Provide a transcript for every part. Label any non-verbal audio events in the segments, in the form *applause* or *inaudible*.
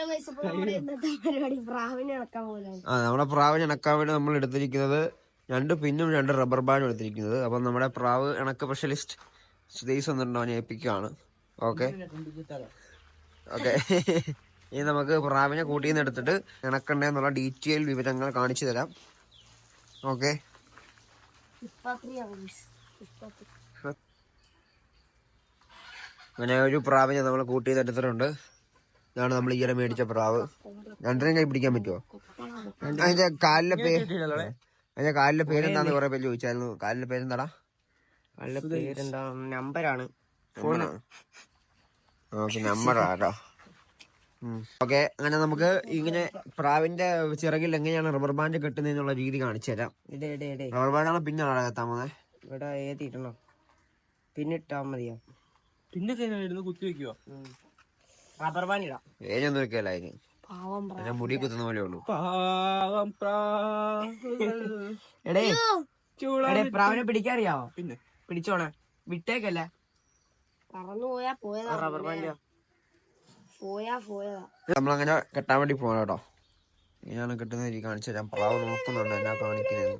Hello ഇന്നത്തെ പരിപാടി പ്രാവിനെ പോലാണ് ആ നമ്മുടെ പ്രാവിനെ ഇണക്കാൻ വേണ്ടി നമ്മൾ എടുത്തിരിക്കുന്നത് രണ്ട് പിന്നും രണ്ട് റബ്ബർ ബാൻഡും എടുത്തിരിക്കുന്നത്. അപ്പം നമ്മുടെ പ്രാവ് ഇണക്ക സ്പെഷ്യലിസ്റ്റ് സുധീസ് വന്നിട്ടുണ്ടോ അവനെ ഏൽപ്പിക്കുകയാണ്. ഓക്കെ. ഓക്കെ. ഇനി നമുക്ക് പ്രാവിനെ കൂട്ടിയിൽ നിന്ന് എടുത്തിട്ട് ഇണക്കണ്ടെന്നുള്ള ഡീറ്റെയിൽ വിവരങ്ങൾ കാണിച്ചു തരാം. ഓക്കെ. അങ്ങനെ ഒരു പ്രാവിനെ നമ്മൾ കൂട്ടിയിൽ നിന്ന് എടുത്തിട്ടുണ്ട്. ഇതാണ് നമ്മൾ ഈയിടെ മേടിച്ച പ്രാവ്. രണ്ടിനും കൈ പിടിക്കാൻ പറ്റുമോ അതിന്റെ കാലിലെ പേര് അതിന്റെ കാലിലെ പേരെന്താന്ന് കുറെ പേര് ചോദിച്ചായിരുന്നു. കാലിലെ പേരെന്താടാ? കാലിലെ പേരെന്താ? നമ്പറാണ് ഓക്കെ നമ്പറാട്ടോ ഓക്കെ അങ്ങനെ നമുക്ക് ഇങ്ങനെ പ്രാവിന്റെ ചിറകിൽ എങ്ങനെയാണ് റബ്ബർ ബാൻഡ് കെട്ടുന്നതിനുള്ള രീതി കാണിച്ചു തരാം. റബ്ബർ ബാൻഡാണ് പിന്നാണ് കത്താൻ പോകുന്നത് ഇവിടെ ഏതിട്ടണോ പിന്നിട്ടാ മതിയോ? പിന്നെ കുത്തി വെക്കുവോ? റബ്ബർ ബാൻഡ് ഇടാം. ഏജൊന്നും വെക്കല്ല അതിന്. പാവം മുടി കുത്തുന്ന പോലെ ഉള്ളൂ. പാവം എടേ എടേ പ്രാവിനെ പിടിക്കാറിയാവോ? പിന്നെ. പിടിച്ചോണേ. വിട്ടേക്കല്ല? പറന്നു പോയാ പോയതാ റബ്ബർ ബാൻഡ് പോയാ പോയതാ. നമ്മളങ്ങനെ കെട്ടാൻ വേണ്ടി പോകണം കേട്ടോ ഇങ്ങനെയാണ് കെട്ടുന്ന രീതി കാണിച്ചു തരാം. പ്രാവ് നോക്കുന്നുണ്ട് എന്നാ കാണിക്കുന്നത്.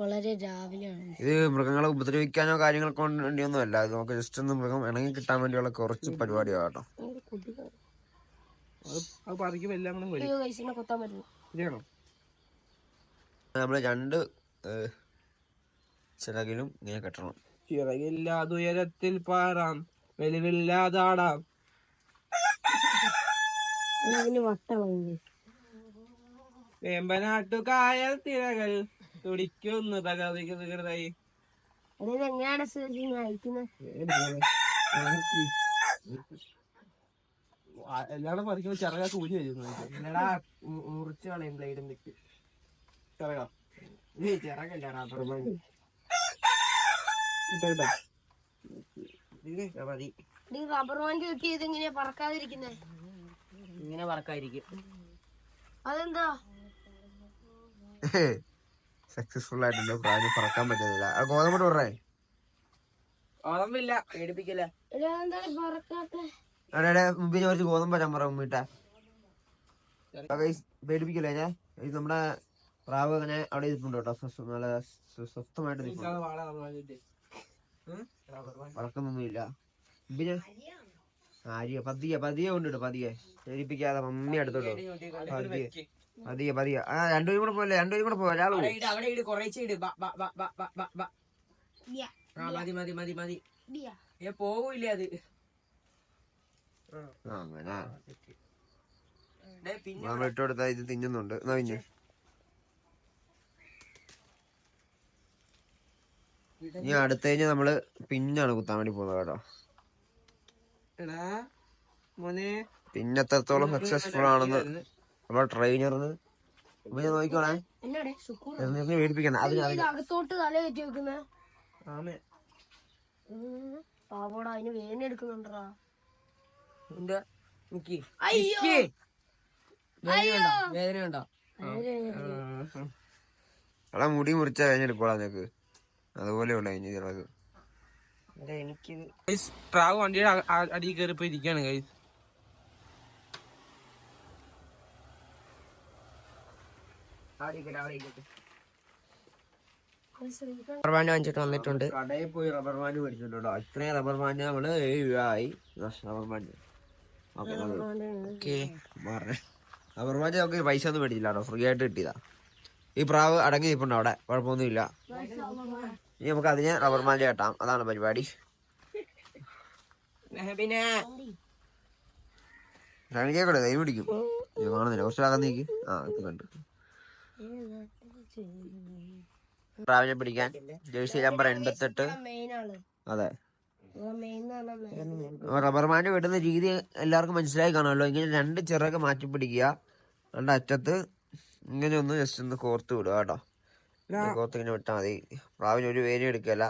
വളരെ രാവിലെയാണ്. ഇത് മൃഗങ്ങളെ ഉപദ്രവിക്കാനോ കാര്യങ്ങൾക്കോ വേണ്ടിയൊന്നും അല്ല ഇത് നമുക്ക് ജസ്റ്റ് ഒന്ന് മൃഗം ഇണങ്ങി കിട്ടാൻ വേണ്ടിയുള്ള കുറച്ച് പരിപാടിയാണ് കേട്ടോ അത് അത് പറിക്കുമ്പോ എല്ലാം കൂടെ വരും. കൊത്താൻ പറ്റുന്നു ശരിയാണോ നമ്മൾ രണ്ട് ചിറകിലും ഇങ്ങനെ കെട്ടണം. ചിറകില്ലാതെ ഉയരത്തിൽ പാറാം വെളിവില്ലാതാടാം. വേമ്പനാട്ടുകായ തിരകൾ തുടിക്കുന്നു തകർത്തായി അതിന് എങ്ങനെയാണ് ശ്രദ്ധിക്കുന്നത് അയക്കുന്നത് എല്ലാം പറിക്കുമ്പോ ചിറക കൂലി വരുന്നു എന്നടാ മുറിച്ച് കളയും ബ്ലേഡും വിട്ട് ചിറക നീ ചിറകല്ല റബ്ബർ ബാൻഡ് ഇത് മതി. ഈ റബ്ബർ ബാൻഡ് വെക്കി ഇത് എങ്ങനെയാ പറക്കാതിരിക്കുന്നേ? ഇങ്ങനെ പറക്കായിരിക്കും അതെന്താ? സക്സസ്ഫുൾ ആയിട്ടുണ്ട് പറക്കാൻ പറ്റുന്നില്ല. ആ ഗോതമ്പ് പറഞ്ഞേ ഗോതമ്പില്ല പേടിപ്പിക്കില്ല? പറക്കാത്ത? അവിടെ മുമ്പിന് കുറച്ച് ഗോതമ്പ് വരാൻ പറ മുമ്പിട്ട പേടിപ്പിക്കില്ലേ ഞാൻ ഇത് നമ്മുടെ പ്രാവ് അങ്ങനെ അവിടെ ഇരിപ്പുണ്ട് കേട്ടോ. നല്ല സ്വ- സ്വസ്ഥമായിട്ട് മുമ്പിന് ആര്യ പതിയെ പതിയെ കൊണ്ടിട്ട് പതിയെ. പേടിപ്പിക്കാതെ മമ്മി അടുത്തോട്ടോ പതിയെ. പതിയെ പതിയെ. ആ രണ്ടുപേരും കൂടെ പോലെ രണ്ടുപേരും കൂടെ പോവാ ഒരാൾ അവിടെ ഇട് ഇട് മതി മതി മതി മതി. ഏ അത്? അങ്ങനെ പിന്നെ ഇട്ട് കൊടുത്താൽ ഇത് തിന്നുന്നുണ്ട്. എന്നാ പിന്നെ? ഇനി അടുത്ത കഴിഞ്ഞ നമ്മൾ പിന്നാണ് കുത്താൻ വേണ്ടി പോകുന്നത് കേട്ടോ. പിന്നെത്രത്തോളം പിന്നെ സക്സസ്ഫുൾ ആണെന്ന് നമ്മുടെ ട്രെയിനറിന് ഇവനെ നോക്കിക്കോണേ പേടിപ്പിക്കണം തല കയറ്റി വെക്കുന്നേ. പാവോടാ അതിന് വേദന നിക്കി വേദന ഉണ്ടോ എടാ മുടി മുറിച്ച കഴിഞ്ഞെടുക്കോളാ നിനക്ക്. അതുപോലെ ഉള്ള കഴിഞ്ഞ ചിലത് പ്രാവ് വണ്ടിയുടെ അടിയിൽ കയറിപ്പോ ഇരിക്കാണ് ഗൈസ് അവിടെ അവിടെ റബ്ബർ ബാൻഡ് വാങ്ങിച്ചിട്ട് വന്നിട്ടുണ്ട്. കടയിൽ പോയി റബ്ബർ ബാൻഡ് മേടിച്ചിട്ടുണ്ടോ അത്രയും റബ്ബർ ബാൻഡ് നമ്മൾ ഏഴ് രൂപ ആയി. റബ്ബർ ബാൻഡ് ബാൻഡ് നമുക്ക് പൈസ ഒന്നും മേടിച്ചില്ല കേട്ടോ ഫ്രീ ആയിട്ട് കിട്ടിയതാ. ഈ പ്രാവ് അടങ്ങി നിൽപ്പുണ്ട് അവിടെ. കുഴപ്പമൊന്നുമില്ല. ഇനി നമുക്ക് അതിനെ റബ്ബർ ബാൻഡ് കെട്ടാം. അതാണ് പരിപാടി. പിന്നെ കാണിക്കേക്കൂടെ കൈ പിടിക്കും. ഇത് കാണുന്നില്ല. കുറച്ച് അകം നീക്ക്. ആ ഇപ്പൊ കണ്ടു. പ്രാവിനെ പിടിക്കാൻ ജേഴ്സി നമ്പർ എൺപത്തെട്ട്. അതെ. മെയിൻ എന്ന് പറഞ്ഞാൽ റബ്ബർ ബാൻഡ് വെട്ടുന്ന രീതി എല്ലാവർക്കും മനസ്സിലായി കാണുമല്ലോ. ഇങ്ങനെ രണ്ട് ചിറക് മാറ്റി പിടിക്കുക. രണ്ട് അറ്റത്ത് ഇങ്ങനെ ഒന്ന് ജസ്റ്റ് ഒന്ന് കോർത്ത് വിടുക കേട്ടോ. കോർത്ത് ഇങ്ങനെ വിട്ടാൽ മതി. പ്രാവിന് ഒരു വേന എടുക്കല്ല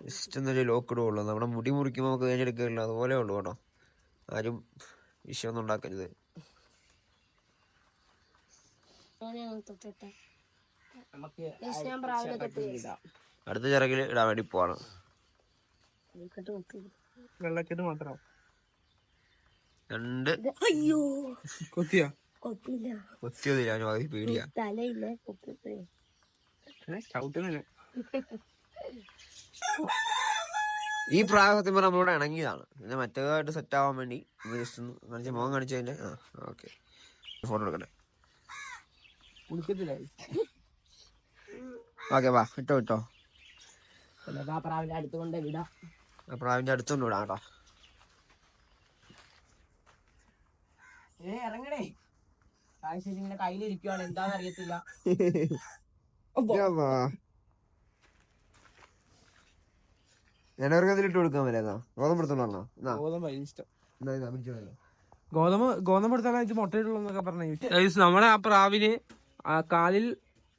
ജസ്റ്റ് ഒന്നൊരു ലോക്ക് ഇടുകയുള്ളൂ. നമ്മുടെ മുടി മുറിക്കുമ്പോൾ നമുക്ക് വേന എടുക്കില്ല അതുപോലെ ഉള്ളൂ കേട്ടോ. ആരും വിഷയമൊന്നും ഉണ്ടാക്കരുത്. അടുത്ത ചിറകിൽ ഇടാൻ വേണ്ടി പോവാണ്. വെള്ളക്കെട്ട് മാത്രം. രണ്ട്. അയ്യോ. കൊത്തിയോ? അവന് പേടിയാ. തലയില്ല ചവിട്ടുന്നില്ല ഈ പ്രായം സത്യം പറഞ്ഞാൽ നമ്മളോട് ഇണങ്ങിയതാണ്. പിന്നെ മറ്റേതായിട്ട് സെറ്റ് ആവാൻ വേണ്ടി ജസ്റ്റ് ഒന്ന് കാണിച്ച മുഖം കാണിച്ചതിന്റെ ആ ഓക്കെ ഫോട്ടോ എടുക്കട്ടെ. ഓക്കെ വാ ഇട്ടോ ഇട്ടോ. അടുത്തുകൊണ്ട് വിടാം. ആ പ്രാവിന്റെ അടുത്തൊന്നും വിടാം കേട്ടോ. ഏ ഇറങ്ങണേ കാഴ്ച ഇങ്ങനെ കയ്യിലിരിക്കുവാണ്. എന്താന്ന് അറിയത്തില്ല. *laughs* കൊടുക്കാൻ ഗോതമ്പ് ഗോതമ്പ് ഗോതമ്പ് എടുത്താലും പറഞ്ഞു. നമ്മളെ ആ പ്രാവിന് ആ കാലിൽ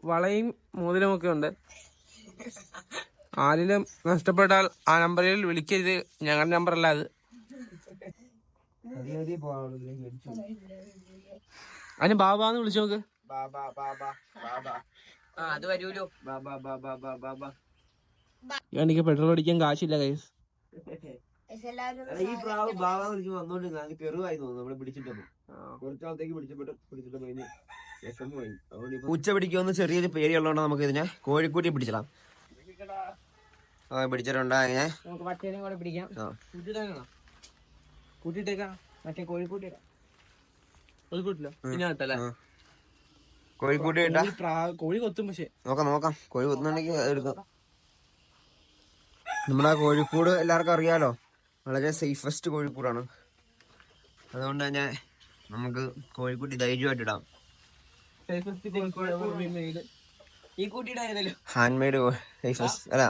വളയും മോതിരമൊക്കെ ഉണ്ട്. ആരിലും നഷ്ടപ്പെട്ടാൽ ആ നമ്പറിൽ വിളിക്കരുത്. ഞങ്ങളുടെ നമ്പറല്ല അല്ല അത് അതിന് ബാബാന്ന് വിളിച്ചു നോക്ക്. ആ അത് വരൂലോ. എനിക്ക് പെട്രോൾ അടിക്കാൻ കാശില്ല കൈസ് ഈ പ്രാവ് ബാബ വിളിച്ച് വന്നോണ്ടിരുന്ന അത് കെറുവായി തോന്നുന്നു. നമ്മൾ പിടിച്ചിട്ടപ്പോ കുറച്ചാളത്തേക്ക് പിടിച്ചപ്പെട്ടു പിടിച്ചിട്ട് പോയി പൂച്ച പിടിക്കുമെന്ന് ചെറിയൊരു പേരിയുള്ളതുകൊണ്ട് നമുക്ക് ഇതിനെ കോഴിക്കൂട്ടി പിടിച്ചിടാം പിടിച്ചിട്ടുണ്ട് അതിനെ നമുക്ക് കൂടെ പിടിക്കാം. ആ. കൂട്ടിട്ടേക്കാണോ കൂട്ടിട്ടേക്കാ മറ്റേ കോഴിക്കൂട്ടി കോഴിക്കൂട്ടില്ല പിന്നെ കേട്ടല്ലേ ആ. കോഴിക്കൂട്ടി ഇട്ടാ? കോഴി കൊത്തും പക്ഷേ. നോക്കാം നോക്കാം. കോഴി കൊത്തുന്നുണ്ടെങ്കിൽ എടുക്കാം. നമ്മുടെ ആ കോഴിക്കൂട് എല്ലാവർക്കും അറിയാലോ? വളരെ സേഫസ്റ്റ് കോഴിക്കൂടാണ്. അതുകൊണ്ട് തന്നെ നമുക്ക് കോഴിക്കൂട്ടി ധൈര്യമായിട്ട് ഇടാം. ഈ ഹാൻഡ് മെയ്ഡ് അല്ല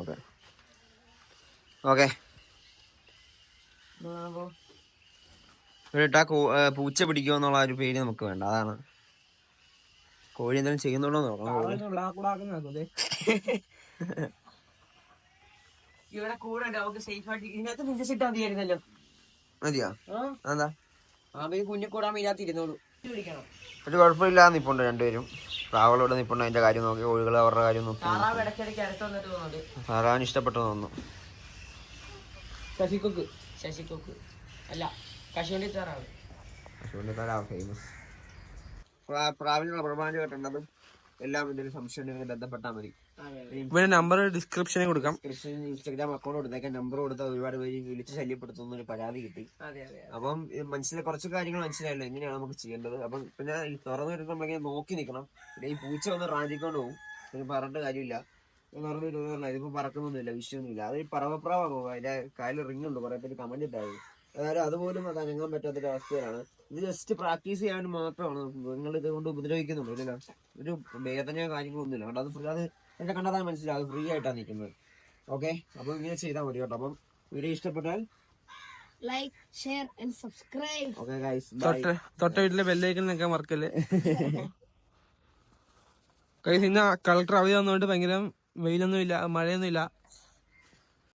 ഓക്കെ ഓക്കെ ഇട്ടാ പൂച്ച പിടിക്കുക എന്നുള്ള ഒരു പേര് നമുക്ക് വേണ്ട. അതാണ്. കോഴി എന്തെങ്കിലും ചെയ്യുന്നുണ്ടോ എന്ന് നോക്കണം *laughs* ഇവിടെ കൂടെ നമുക്ക് സേഫ് ആയിട്ട് ഇതിനകത്ത് ഇട്ടാൽ മതിയായിരുന്നല്ലോ. മതിയോ? ആ. കുഞ്ഞിക്കൂടാൻ ഇതിനകത്ത് ഇരുന്നോളൂ. ഒരു കുഴപ്പമില്ലാതെ നിപ്പുണ്ട് രണ്ടുപേരും. പ്രാവളോട് നിപ്പുണ്ട് അതിന്റെ കാര്യം നോക്കി കോഴികൾ അവരുടെ കാര്യം നോക്കി താറാവ് ഇടയ്ക്കിടയ്ക്ക് അടുത്ത് വന്നിട്ട് തോന്നുന്നുണ്ട് സാധാരണ ഇഷ്ടപ്പെട്ടു തോന്നുന്നു. ശശിക്കൊക്ക്. ശശിക്കൊക്ക്. അല്ല കശുവണ്ടി താറാവ്. ഫേമസ് പ്രാവിനുള്ള പ്രമാണം കേട്ടിട്ടുണ്ടതും. എല്ലാം എന്തെങ്കിലും സംശയം ബന്ധപ്പെട്ടാൽ മതി. ഇവന്റെ നമ്പർ ഡിസ്ക്രിപ്ഷനിൽ കൊടുക്കാം. ഇൻസ്റ്റാഗ്രാം അക്കൗണ്ട് കൊടുത്തേക്കാൻ നമ്പർ കൊടുത്താൽ ഒരുപാട് പേര് വിളിച്ച് ശല്യപ്പെടുത്തുന്ന ഒരു പരാതി കിട്ടി. അപ്പം മനസ്സിലെ കുറച്ച് കാര്യങ്ങൾ മനസ്സിലായല്ലോ എങ്ങനെയാണ് നമുക്ക് ചെയ്യേണ്ടത്. അപ്പം പിന്നെ ഈ തുറന്നു നമ്മളിങ്ങനെ നോക്കി നിൽക്കണം പിന്നെ ഈ പൂച്ച വന്ന് റാഞ്ചിക്കൊണ്ട് പോകും പിന്നെ പറഞ്ഞിട്ട് കാര്യമില്ല. തുറന്നു വരുന്ന ഇതിപ്പോ പറക്കുന്നൊന്നുമില്ല വിഷയമൊന്നുമില്ല. അത് ഈ പറവപ്രാവാ പോകുക അതിന്റെ കാലിൽ റിങ് ഉണ്ട് കുറെ പേര് കമന്റ് ഇട്ടായിരുന്നു. അതായത് അതുപോലും അത് അനങ്ങാൻ പറ്റാത്തൊരു അവസ്ഥയിലാണ്. ഇത് ജസ്റ്റ് പ്രാക്ടീസ് ചെയ്യാൻ മാത്രമാണ്. നിങ്ങൾ ഇത് കൊണ്ട് ഉപദ്രവിക്കുന്നുണ്ടോ ഇല്ലല്ലോ. ഒരു വേദനയോ കാര്യങ്ങളോ ഒന്നുമില്ല. കേട്ടോ അത് അത് എന്നെ കണ്ടാൽ മനസ്സിലാവും. ഫ്രീ ആയിട്ടാണ് നിൽക്കുന്നത് ഓക്കെ അപ്പൊ ഇങ്ങനെ ചെയ്താൽ മതി കേട്ടോ. അപ്പം വീഡിയോ ഇഷ്ടപ്പെട്ടാൽ like share and subscribe okay guys തൊട്ട് തൊട്ട വീട്ടിലെ ബെല്ലേക്കൽ നിൽക്കാൻ മറക്കല്ലേ? *laughs* കൈസ് ഇന്ന് കളക്ടർ അവധി വന്നുകൊണ്ട് ഭയങ്കര വെയിലൊന്നും ഇല്ല മഴയൊന്നും ഇല്ല